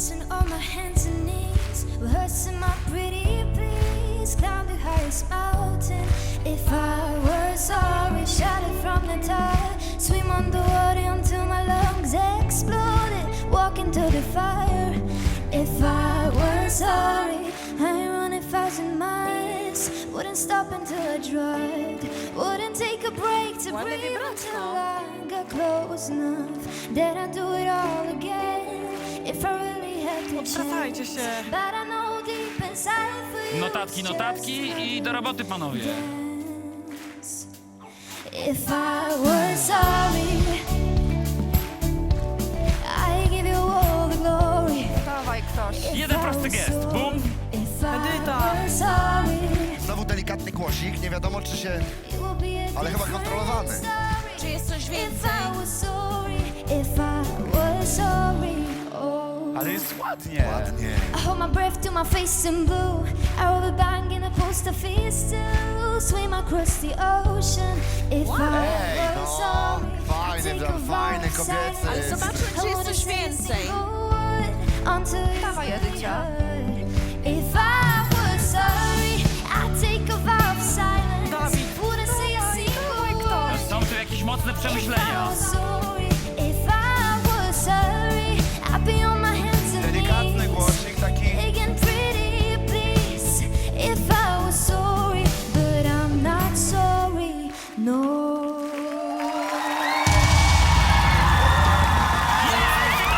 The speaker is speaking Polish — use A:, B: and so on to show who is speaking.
A: dancing on my hands and knees, rehearsing my pretty please. Climb the highest mountain. If I were sorry, shout it from the top. Swim underwater until my lungs exploded. Walk into the fire. If I were sorry, I'd run a thousand miles. Wouldn't stop until I dropped. Wouldn't take a break to breathe until I got close enough. Then I'd do it all again. If I really
B: Odwracajcie się.
C: Notatki, notatki i do roboty, panowie.
A: If I were sorry, I give you all the glory.
B: Dawaj ktoś.
C: Jeden prosty gest. Bum.
A: If I
B: Edyta.
A: were sorry,
D: Znowu delikatny głosik, nie wiadomo czy się...
A: it would be a
D: Ale chyba
A: different
D: kontrolowany.
A: story.
B: Czy jest coś więcej?
E: Ale jest ładnie.
D: Ładnie.
A: I hold my breath to my face in blue. I roll a bang in a post to swim across the ocean. If I was
D: no,
A: sorry,
D: fajny,
A: I'd take a
D: fajny,
A: vow of
D: kobiecy.
A: silence.
B: Ale zobaczmy, czy jest coś więcej. Dawaj, Edycia.
A: If I was sorry, I'd take a vow of silence.
B: Dawid,
A: Wouldn't say a single
B: dawaj ktoś.
A: word.
C: Są tu jakieś mocne przemyślenia. If I